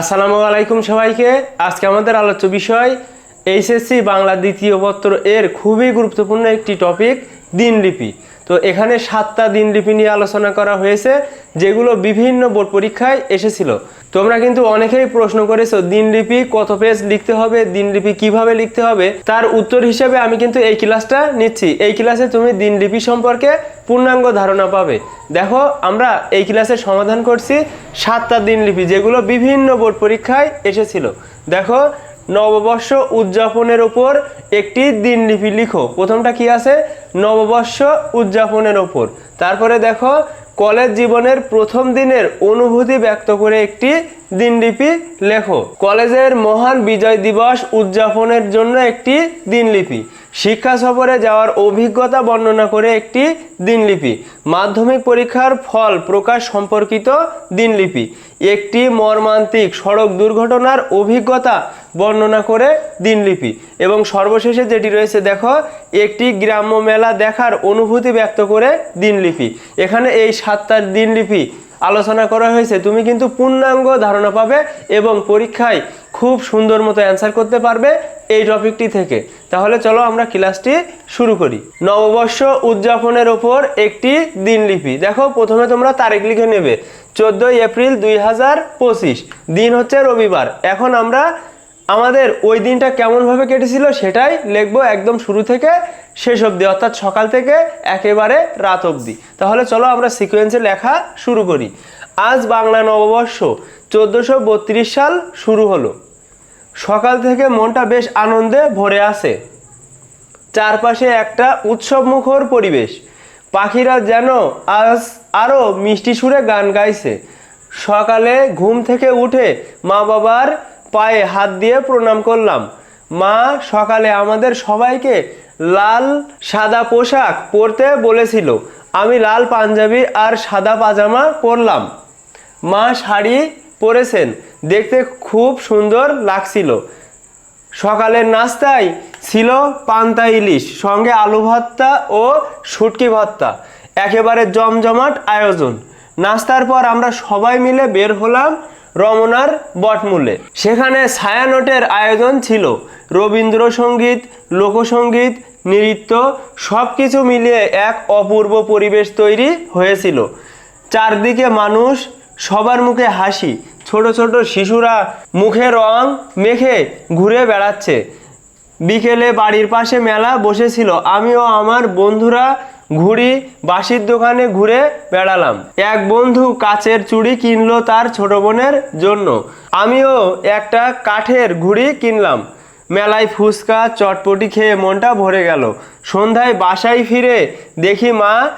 আসসালামু আলাইকুম সবাইকে। আজকে আমাদের আলোচ্য বিষয়, এইচএসসি বাংলা দ্বিতীয় পত্র এর খুবই গুরুত্বপূর্ণ একটি টপিক, দিনলিপি। তো এখানে সাতটা দিনলিপি নিয়ে আলোচনা করা হয়েছে, যেগুলো বিভিন্ন বোর্ড পরীক্ষায় এসেছিল। তোমরা কিন্তু অনেকেই প্রশ্ন করেছ দিনলিপি কত পেজ লিখতে হবে দিনলিপি কীভাবে লিখতে হবে? তার উত্তর হিসেবে আমি কিন্তু এই ক্লাসটা নিচ্ছি। এই ক্লাসে তুমি দিনলিপি সম্পর্কে পূর্ণাঙ্গ ধারণা পাবে। দেখো, আমরা এই ক্লাসে সমাধান করছি সাতটা দিনলিপি যেগুলো বিভিন্ন বোর্ড পরীক্ষায় এসেছিল। দেখো, নববর্ষ উদযাপনের ওপর একটি দিনলিপি লিখো। প্রথমটা কি আছে? নববর্ষ উদযাপনের ওপর তারপরে দেখো কলেজ জীবনের প্রথম দিনের অনুভূতি ব্যক্ত করে একটি দিনলিপি লেখো। কলেজের মহান বিজয় দিবস উদযাপনের জন্য একটি দিনলিপি। শিক্ষা সফরে যাওয়ার অভিজ্ঞতা বর্ণনা করে একটি দিনলিপি। মাধ্যমিক পরীক্ষার ফল প্রকাশ সম্পর্কিত দিনলিপি। একটি মর্মান্তিক সড়ক দুর্ঘটনার অভিজ্ঞতা বর্ণনা করে দিনলিপি। এবং সর্বশেষে যেটি রয়েছে, দেখো, একটি গ্রাম্য মেলা দেখার অনুভূতি ব্যক্ত করে দিনলিপি। এখানে এই সাতটার দিনলিপি আলোচনা করা হয়েছে, তুমি কিন্তু পূর্ণাঙ্গ ধারণা পাবে এবং পরীক্ষায় খুব সুন্দর মতো অ্যান্সার করতে পারবে এই টপিকটি থেকে। তাহলে চলো আমরা ক্লাসটি শুরু করি। নববর্ষ উদযাপনের ওপর একটি দিনলিপি। দেখো, প্রথমে তোমরা তারিখ লিখে নেবে। চোদ্দোই এপ্রিল দুই হাজার পঁচিশ। দিন হচ্ছে রবিবার। এখন আমরা আমাদের ওই দিনটা কেমনভাবে কেটেছিল সেটাই লিখব একদম শুরু থেকে শেষ অবধি, অর্থাৎ সকাল থেকে একেবারে রাত অবধি। তাহলে চলো আমরা সিকোয়েন্সে লেখা শুরু করি। আজ বাংলা নববর্ষ, চোদ্দোশো বত্রিশ সাল শুরু হলো। সকাল থেকে মনটা বেশ আনন্দে ভরে আছে। চারপাশে একটা উৎসবমুখর পরিবেশ। পাখিরা যেন আজ আরও মিষ্টি সুরে গান গাইছে। সকালে ঘুম থেকে উঠে মা বাবার পায়ে হাত দিয়ে প্রণাম করলাম। মা সকালে আমাদের সবাইকে লাল সাদা পোশাক পরতে বলেছিল। আমি লাল পাঞ্জাবি আর সাদা পাজামা পরলাম। মা শাড়ি পরেছেন। দেখতে খুব সুন্দর লাগছিল। সকালের নাস্তায় ছিল পান্তা ইলিশ, সঙ্গে আলু ভর্তা ও শুটকি ভর্তা। একেবারে জমজমাট আয়োজন। নাস্তার পর আমরা সবাই মিলে বের হলাম রমনার বটমূলে। সেখানে ছায়ানটের আয়োজন ছিল। রবীন্দ্রসঙ্গীত, লোকসঙ্গীত, নৃত্য সব কিছু মিলিয়ে এক অপূর্ব পরিবেশ তৈরি হয়েছিল। চারদিকে মানুষ, সবার মুখে হাসি, ছোট ছোট শিশুরা মুখে রং মেখে ঘুরে বেড়াচ্ছে। বিকেলে বাড়ির পাশে মেলা বসেছিল। আমিও আমার বন্ধুরা ঘুড়ি বাঁশির দোকানে ঘুরে বেড়ালাম। এক বন্ধু কাচের চুড়ি কিনলো তার ছোট বোনের জন্য। আমিও একটা কাঠের ঘুড়ি কিনলাম। মেলায় ফুচকা, চটপটি খেয়ে মনটা ভরে গেল। সন্ধ্যায় বাসায় ফিরে দেখি মা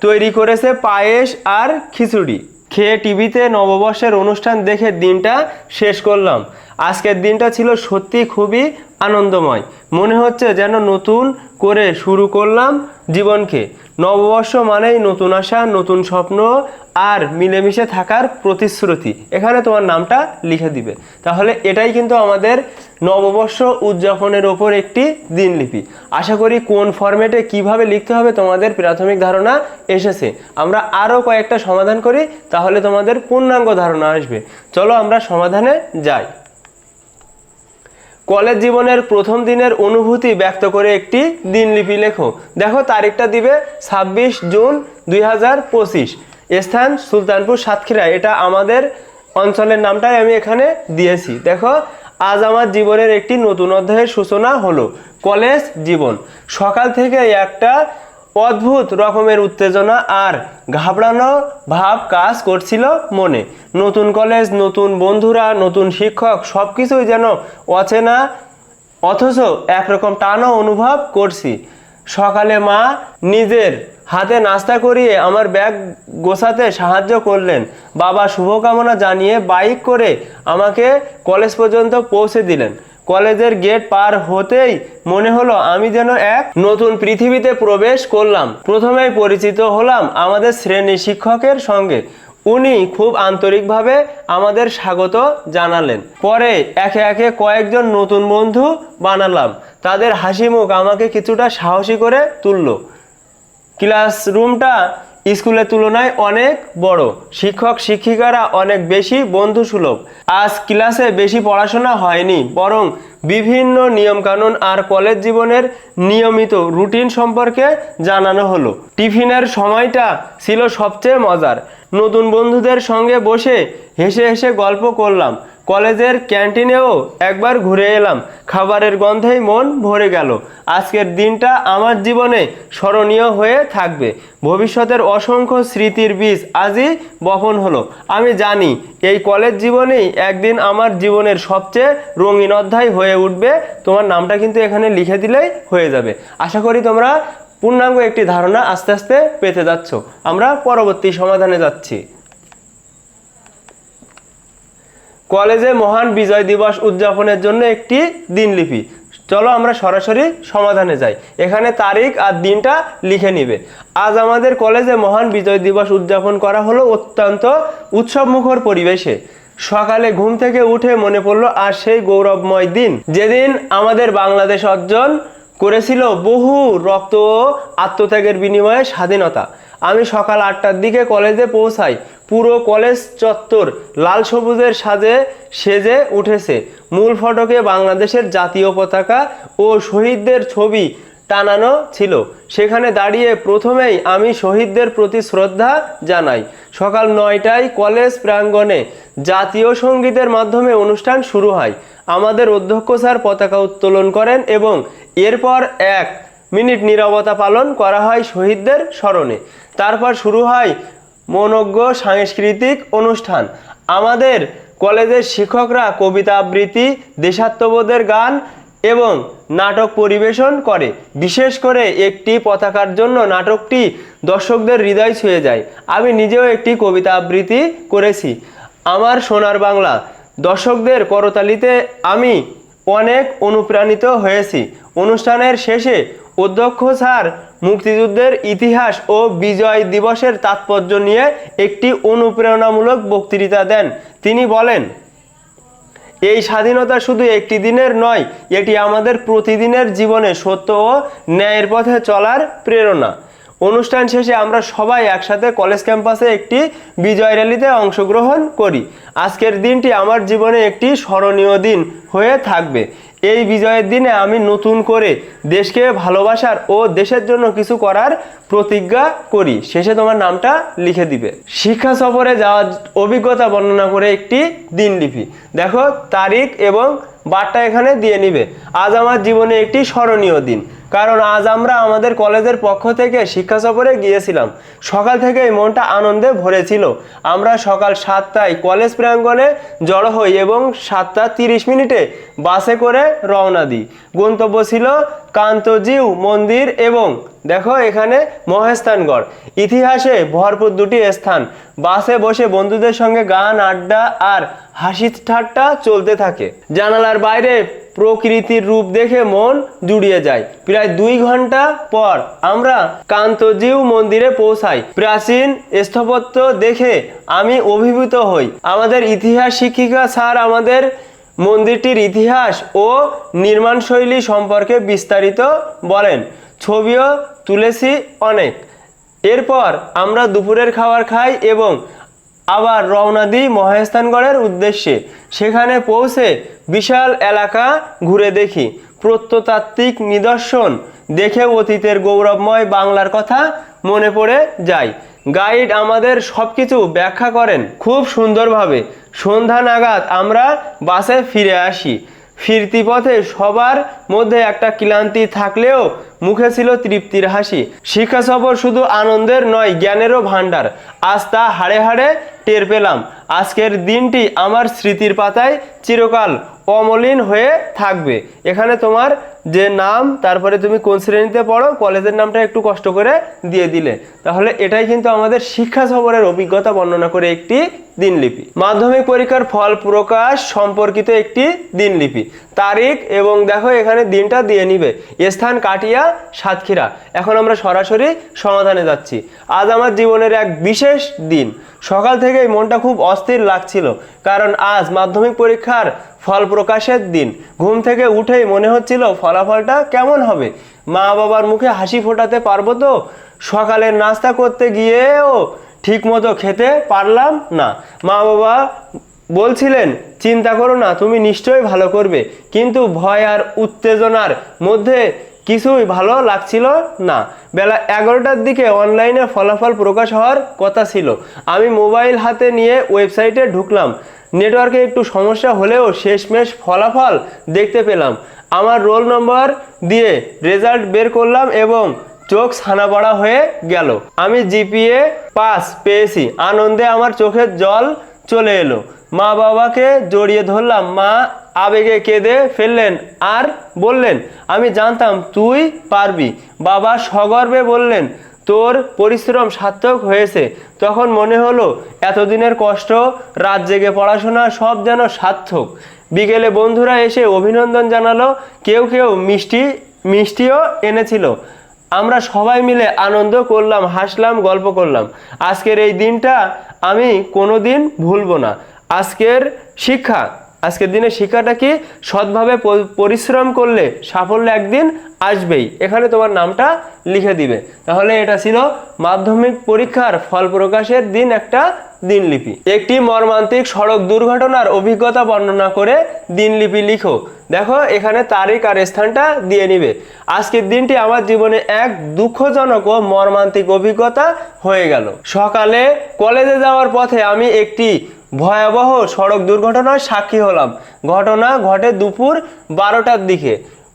তৈরি করেছে পায়েস আর খিচুড়ি। খেয়ে টিভিতে নববর্ষের অনুষ্ঠান দেখে দিনটা শেষ করলাম। আজকের দিনটা ছিল সত্যি খুবই আনন্দময়। মনে হচ্ছে যেন নতুন করে শুরু করলাম জীবনকে। নববর্ষ মানেই নতুন আশা, নতুন স্বপ্ন আর মিলেমিশে থাকার প্রতিশ্রুতি। এখানে তোমার নামটা লিখে দিবে। তাহলে এটাই কিন্তু আমাদের নববর্ষ উদযাপনের ওপর একটি দিনলিপি। আশা করি কোন ফরম্যাটে কীভাবে লিখতে হবে তোমাদের প্রাথমিক ধারণা এসেছে। আমরা আরও কয়েকটা সমাধান করি, তাহলে তোমাদের পূর্ণাঙ্গ ধারণা আসবে। চলো আমরা সমাধানে যাই। কলেজ জীবনের প্রথম দিনের অনুভূতি ব্যক্ত করে একটি দিনলিপি লেখো। দেখো তারিখটা দিবে ছাব্বিশ জুন দুই হাজার পঁচিশ। স্থান সুলতানপুর সাতক্ষীরা। এটা আমাদের অঞ্চলের নামটাই আমি এখানে দিয়েছি। দেখো, আজ আমার জীবনের একটি নতুন অধ্যায়ের সূচনা হলো কলেজ জীবন। সকাল থেকে একটা অদ্ভুত রকমের উত্তেজনা আর ঘাবড়ানো ভাব কাজ করছিল মনে। নতুন কলেজ, নতুন বন্ধুরা, নতুন শিক্ষক সব কিছুই যেন অচেনা, অথচ একরকম টানও অনুভব করছি। সকালে মা নিজের হাতে নাস্তা করিয়ে আমার ব্যাগ গোছাতে সাহায্য করলেন। বাবা, শুভকামনা জানিয়ে বাইক করে আমাকে কলেজ পর্যন্ত পৌঁছে দিলেন। কলেজের গেট পার হতেই মনে হলো আমি যেন এক নতুন পৃথিবীতে প্রবেশ করলাম। প্রথমেই পরিচিত হলাম আমাদের শ্রেণি শিক্ষকের সঙ্গে। উনি খুব আন্তরিকভাবে আমাদের স্বাগত জানালেন। পরে একে একে কয়েকজন নতুন বন্ধু বানালাম। তাদের হাসি মুখ আমাকে কিছুটা সাহসী করে তুললো। ক্লাসরুমটা স্কুলের তুলনায় অনেক বড়। শিক্ষক, শিক্ষিকারা অনেক বেশি বন্ধুসুলভ। আজ ক্লাসে বেশি পড়াশোনা হয়নি, বরং বিভিন্ন নিয়মকানুন আর কলেজ জীবনের নিয়মিত রুটিন সম্পর্কে জানানো হলো। টিফিনের সময়টা ছিল সবচেয়ে মজার। নতুন বন্ধুদের সঙ্গে বসে হেসে হেসে গল্প করলাম। কলেজের ক্যান্টিনেও একবার ঘুরে এলাম। খাবারের গন্ধেই মন ভরে গেল। আজকের দিনটা আমার জীবনে স্মরণীয় হয়ে থাকবে। ভবিষ্যতের অসংখ্য স্মৃতির বীজ আজই বপন হলো। আমি জানি, এই কলেজ জীবনেই একদিন আমার জীবনের সবচেয়ে রঙিন অধ্যায় হয়ে উঠবে। তোমার নামটা কিন্তু এখানে লিখে দিলেই হয়ে যাবে। আশা করি তোমরা পূর্ণাঙ্গ একটি ধারণা আস্তে আস্তে পেতে যাচ্ছ। আমরা পরবর্তী সমাধানে যাচ্ছি। কলেজে মহান বিজয় দিবস উদযাপনের জন্য একটি দিনলিপি। চলো আমরা সরাসরি সমাধানে যাই। এখানে তারিখ আর দিনটা লিখে নিবে। আজ আমাদের কলেজে মহান বিজয় দিবস উদযাপন করা হলো অত্যন্ত উৎসবমুখর পরিবেশে। সকালে ঘুম থেকে উঠে মনে পড়ল, আর সেই গৌরবময় দিন। যেদিন আমাদের বাংলাদেশ অর্জন করেছিল বহু রক্ত ও আত্মত্যাগের বিনিময়ে স্বাধীনতা। আমি সকাল আটটার দিকে কলেজে পৌঁছাই। পুরো কলেজ চত্বর লাল সবুজের সাজে সেজে উঠেছে। মূল ফটকে বাংলাদেশের জাতীয় পতাকা ও শহীদদের ছবি টানানো ছিল। সেখানে দাঁড়িয়ে প্রথমেই আমি শহীদদের প্রতি শ্রদ্ধা জানাই। সকাল নয়টায় কলেজ প্রাঙ্গণে জাতীয় সঙ্গীতের মাধ্যমে অনুষ্ঠান শুরু হয়। আমাদের অধ্যক্ষ স্যার পতাকা উত্তোলন করেন এবং এরপর এক মিনিট নীরবতা পালন করা হয় শহীদদের স্মরণে। তারপর শুরু হয় মনজ্ঞ সাংস্কৃতিক অনুষ্ঠান। আমাদের কলেজের শিক্ষকরা কবিতা আবৃত্তি, দেশাত্মবোধের গান এবং নাটক পরিবেশন করে। বিশেষ করে একটি পতাকার জন্য নাটকটি দর্শকদের হৃদয় ছুঁয়ে যায়। আমি নিজেও একটি কবিতা আবৃত্তি করেছি। আমার সোনার বাংলা। দর্শকদের করতালিতে আমি অনেক অনুপ্রাণিত হয়েছি। অনুষ্ঠানের শেষে অধ্যক্ষ স্যার, মুক্তিযুদ্ধের ইতিহাস ও বিজয় দিবসের তাৎপর্য নিয়ে একটি অনুপ্রেরণামূলক বক্তৃতা দেন। তিনি বলেন, এই স্বাধীনতা শুধু একটি দিনের নয়, এটি আমাদের প্রতিদিনের জীবনে সত্য ও ন্যায়ের পথে চলার প্রেরণা। অনুষ্ঠান শেষে আমরা সবাই একসাথে কলেজ ক্যাম্পাসে একটি বিজয় র্যালিতে অংশগ্রহণ করি। আজকের দিনটি আমার জীবনে একটি স্মরণীয় দিন হয়ে থাকবে। এই বিজয়ের দিনে আমি নতুন করে দেশকে ভালোবাসার ও দেশের জন্য কিছু করার প্রতিজ্ঞা করি। শেষে তোমার নামটা লিখে দিবে। শিক্ষা সফরে যাওয়ার অভিজ্ঞতা বর্ণনা করে একটি দিনলিপি। দেখো, তারিখ এবং বারটা এখানে দিয়ে নিবে। আজ আমার জীবনে একটি স্মরণীয় দিন। কারণ আজ আমরা আমাদের কলেজের পক্ষ থেকে শিক্ষা সফরে গিয়েছিলাম। সকাল থেকে এই মনটা আনন্দে ভরেছিল আমরা সকাল সাতটায় কলেজ প্রাঙ্গণে জড়ো হই এবং সাতটা তিরিশ মিনিটে বাসে করে রওনা দিই। গন্তব্য ছিল কান্তজিউ মন্দির এবং দেখো এখানে মহেস্থানগড় ইতিহাসে ভরপুর দুটি স্থান। বাসে বসে বন্ধুদের সঙ্গে গান, আড্ডা আর হাসি ঠাট্টা চলতে থাকে। জানালার বাইরে প্রকৃতির রূপ দেখে মন জুড়িয়ে যায়। প্রায় দুই ঘণ্টা পর আমরা কান্তজিউ মন্দিরে পৌঁছাই। প্রাচীন স্থাপত্য দেখে আমি অভিভূত হই। আমাদের ইতিহাস শিক্ষিকা স্যার আমাদের মন্দিরটির ইতিহাস ও নির্মাণশৈলী সম্পর্কে বিস্তারিত বলেন। ছবিও তুলেছি অনেক। এরপর আমরা দুপুরের খাবার খাই এবং আবার রওনা দিই মহাস্থানগড়ের উদ্দেশ্যে। সেখানে পৌঁছে বিশাল এলাকা ঘুরে দেখি। প্রত্নতাত্ত্বিক নিদর্শন। দেখে অতীতের গৌরবময় বাংলার কথা মনে পড়ে যায়। গাইড আমাদের সব কিছু ব্যাখ্যা করেন খুব সুন্দরভাবে। সন্ধ্যা নাগাদ আমরা বাসে ফিরে আসি। ফিরতি পথে সবার মধ্যে একটা ক্লান্তি থাকলেও মুখে ছিল তৃপ্তির হাসি। শিক্ষা সফর শুধু আনন্দের নয়, জ্ঞানেরও ভাণ্ডার। আজ তা হাড়ে হাড়ে টের পেলাম। আজকের দিনটি আমার স্মৃতির পাতায় চিরকাল অমলিন হয়ে থাকবে। এখানে তোমার যে নাম, তারপরে তুমি কোন শ্রেণীতে পড়ো, কলেজের নামটা একটু কষ্ট করে দিয়ে দিলে। তাহলে এটাই কিন্তু আমাদের শিক্ষা সফরের অভিজ্ঞতা বর্ণনা করে একটি দিনলিপি। মাধ্যমিক পরীক্ষার ফল প্রকাশ সম্পর্কিত একটি দিনলিপি। তারিখ এবং দেখো এখানে দিনটা দিয়ে নিবে। স্থান কাটিয়া সাতক্ষীরা। এখন আমরা সরাসরি সমাধানে যাচ্ছি। আজ আমার জীবনের এক বিশেষ দিন। সকাল থেকেই মনটা খুব অস্থির লাগছিল। কারণ আজ মাধ্যমিক পরীক্ষার ফল প্রকাশের দিন। ঘুম থেকে উঠেই মনে হচ্ছিল ফলাফলটা কেমন হবে। মা বাবার মুখে হাসি ফোটাতে পারব তো? সকালের নাস্তা করতে গিয়েও ঠিক মতো খেতে পারলাম না। মা বাবা বলছিলেন, চিন্তা করো না, তুমি নিশ্চয়ই ভালো করবে। কিন্তু ভয় আর উত্তেজনার মধ্যে কিছুই ভালো লাগছিল না। বেলা এগারোটার দিকে অনলাইনে ফলাফল প্রকাশ হওয়ার কথা ছিল। আমি মোবাইল হাতে নিয়ে ওয়েবসাইটে ঢুকলাম। নেটওয়ার্কে একটু সমস্যা হলেও শেষমেশ ফলাফল দেখতে পেলাম। আমার রোল নম্বর দিয়ে রেজাল্ট বের করলাম এবং চোখ ছানাবড়া হয়ে গেল। আমি জিপিএ পাস পেয়েছি। আনন্দে আমার চোখের জল চলে এলো। মা বাবাকে জড়িয়ে ধরলাম। মা আবেগে কেঁদে ফেললেন আর বললেন, আমি জানতাম তুই পারবি। বাবা সগর্বে বললেন তোর পরিশ্রম সার্থক হয়েছে। তখন মনে হলো, এতদিনের কষ্ট, রাত জেগে পড়াশোনা সব যেন সার্থক। বিকেলে বন্ধুরা এসে অভিনন্দন জানালো, কেউ কেউ মিষ্টি, মিষ্টিও এনেছিল। আমরা সবাই মিলে আনন্দ করলাম, হাসলাম, গল্প করলাম। আজকের এই দিনটা আমি কোনো দিন ভুলবো না। আজকের শিক্ষা আজকের দিনে শিক্ষাটা কি? সৎভাবে পরিশ্রম করলে সাফল্য একদিন আসবেই। এখানে তোমার নামটা লিখে দিবে। তাহলে এটা ছিল মাধ্যমিক পরীক্ষার ফল প্রকাশের দিন একটা দিনলিপি। একটি মর্মান্তিক সড়ক দুর্ঘটনার অভিজ্ঞতা বর্ণনা করে দিনলিপি লিখো। দেখো, এখানে তারিখ আর স্থানটা দিয়ে নিবে। আজকের দিনটি আমার জীবনে এক দুঃখজনক ও মর্মান্তিক অভিজ্ঞতা হয়ে গেল। সকালে কলেজে যাওয়ার পথে আমি একটি ভয়াবহ সড়ক দুর্ঘটনার সাক্ষী হলাম। ঘটনা ঘটে দুপুর বারোটার দিকে।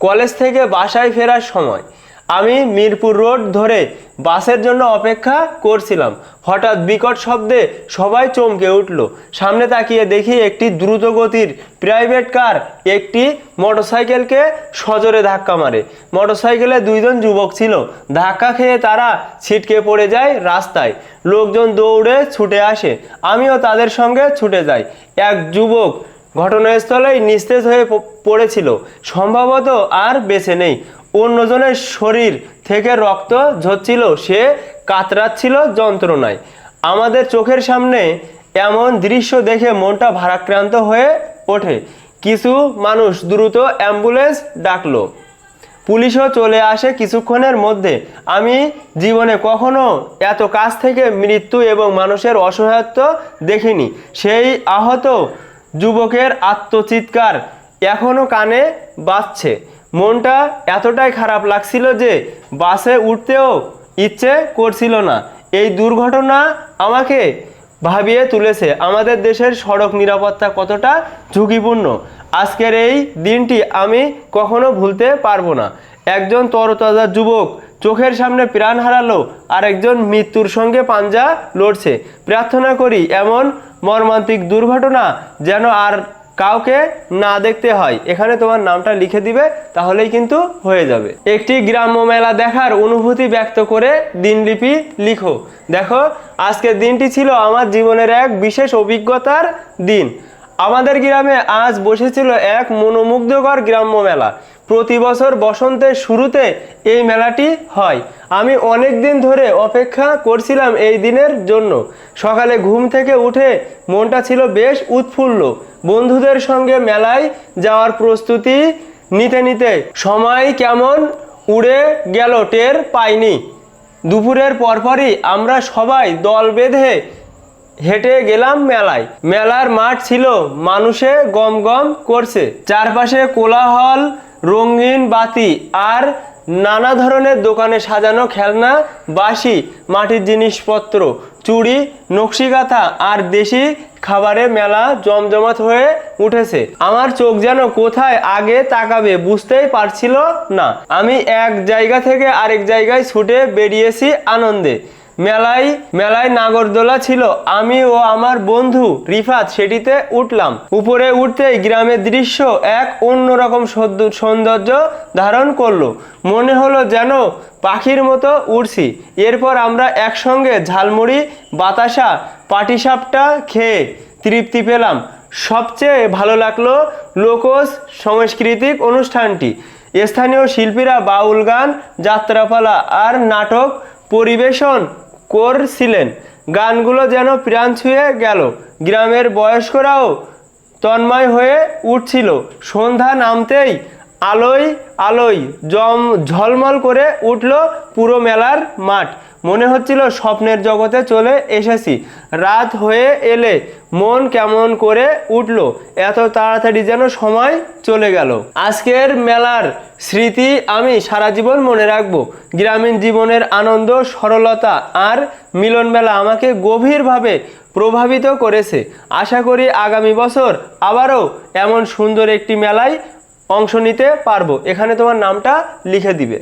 কলেজ থেকে বাসায় ফেরার সময়। আমি মিরপুর রোড ধরে বাসের জন্য অপেক্ষা করছিলাম। হঠাৎ বিকট শব্দে সবাই চমকে উঠল। সামনে তাকিয়ে দেখি একটি দ্রুতগতির প্রাইভেট কার একটি মোটরসাইকেলকে সজোরে ধাক্কা মারে। মোটরসাইকেলে দুইজন যুবক ছিল। ধাক্কা খেয়ে তারা ছিটকে পড়ে যায় রাস্তায়। লোকজন দৌড়ে ছুটে আসে। আমিও তাদের সঙ্গে ছুটে যাই। এক যুবক ঘটনাস্থলেই নিস্তেজ হয়ে পড়েছিল। সম্ভবত আর বেঁচে নেই। অন্যজনের শরীর থেকে রক্ত ঝরছিল, সে কাতরাচ্ছিল যন্ত্রণায়। আমাদের চোখের সামনে এমন দৃশ্য দেখে মনটা ভারাক্রান্ত হয়ে ওঠে। কিছু মানুষ দ্রুত অ্যাম্বুলেন্স ডাকলো। পুলিশও চলে আসে কিছুক্ষণের মধ্যে। আমি জীবনে কখনো এত কাছ থেকে মৃত্যু এবং মানুষের অসহায়ত্ব দেখিনি। সেই আহত যুবকের আত্মচিৎকার এখনও কানে বাজছে। মনটা এতটাই খারাপ লাগছিল যে বাসে উঠতেও ইচ্ছে করছিল না। এই দুর্ঘটনা আমাকে ভাবিয়ে তুলেছে। আমাদের দেশের সড়ক নিরাপত্তা কতটা ঝুঁকিপূর্ণ? আজকের এই দিনটি আমি কখনো ভুলতে পারব না। একজন তরতাজা যুবক চোখের সামনে প্রাণ হারালো আর একজন মৃত্যুর সঙ্গে পাঞ্জা লড়ছে। প্রার্থনা করি এমন মর্মান্তিক দুর্ঘটনা যেন আর কাউকে না দেখতে হয়। এখানে তোমার নামটা লিখে দিবে, তাহলেই কিন্তু হয়ে যাবে। একটি গ্রাম্য মেলা দেখার অনুভূতি ব্যক্ত করে দিনলিপি লিখো। দেখো, আজকের দিনটি ছিল আমার জীবনের এক বিশেষ অভিজ্ঞতার দিন। আমাদের গ্রামে আজ বসেছিল এক মনোমুগ্ধকর গ্রাম্য মেলা। প্রতি বছর বসন্তের শুরুতে এই মেলাটি হয়। আমি অনেক দিন ধরে অপেক্ষা করছিলাম এই দিনের জন্য। সকালে ঘুম থেকে উঠে মনটা ছিল বেশ উৎফুল্ল। বন্ধুদের সঙ্গে মেলায় যাওয়ার প্রস্তুতি নিতে নিতে সময় কেমন উড়ে গেল টের পাইনি। দুপুরের পরপরই আমরা সবাই দল বেঁধে হেঁটে গেলাম মেলায়। মেলার মাঠ ছিল, মানুষে গম গম করছে। চারপাশে কোলাহল রঙিন বাতি আর নানা ধরনের দোকানে সাজানো খেলনা বাসি মাটির জিনিসপত্র, চুড়ি, নকশিকাঁথা আর দেশি খাবারে মেলা জমজমাট হয়ে উঠেছে। আমার চোখ যেন কোথায় আগে তাকাবে বুঝতেই পারছিল না। আমি এক জায়গা থেকে আরেক জায়গায় ছুটে বেরিয়েছি আনন্দে। মেলায় মেলায় নাগরদোলা ছিল। আমি ও আমার বন্ধু রিফাত সেটিতে উঠলাম। উপরে উঠতেই গ্রামের দৃশ্য এক অন্যরকম সৌন্দর্য ধারণ করল। মনে হলো যেন পাখির মতো উড়ছি। এরপর আমরা একসঙ্গে ঝালমুড়ি, বাতাসা, পাটিসাপটা খেয়ে তৃপ্তি পেলাম। সবচেয়ে ভালো লাগল লোকজ সাংস্কৃতিক অনুষ্ঠানটি। স্থানীয় শিল্পীরা বাউল গান, যাত্রাপালা আর নাটক পরিবেশন করছিলেন। গানগুলো যেন প্রাণ ছুঁয়ে গেল। গ্রামের বয়স্করাও তন্ময় হয়ে উঠছিল। সন্ধ্যা নামতেই আলোয় আলোয় জম ঝলমল করে উঠল পুরো মেলার মাঠ। মনে হচ্ছিল স্বপ্নের জগতে চলে এসেছি। রাত হয়ে এলে মন কেমন করে উঠল, এত তাড়াতাড়ি যেন সময় চলে গেল। আজকের মেলার স্মৃতি আমি সারা জীবন মনে রাখব। গ্রামীণ জীবনের আনন্দ, সরলতা আর মিলন মেলা আমাকে গভীরভাবে প্রভাবিত করেছে। আশা করি আগামী বছর আবারও এমন সুন্দর একটি মেলায় অংশ নিতে পারব। এখানে তোমার নামটা লিখে দিবে।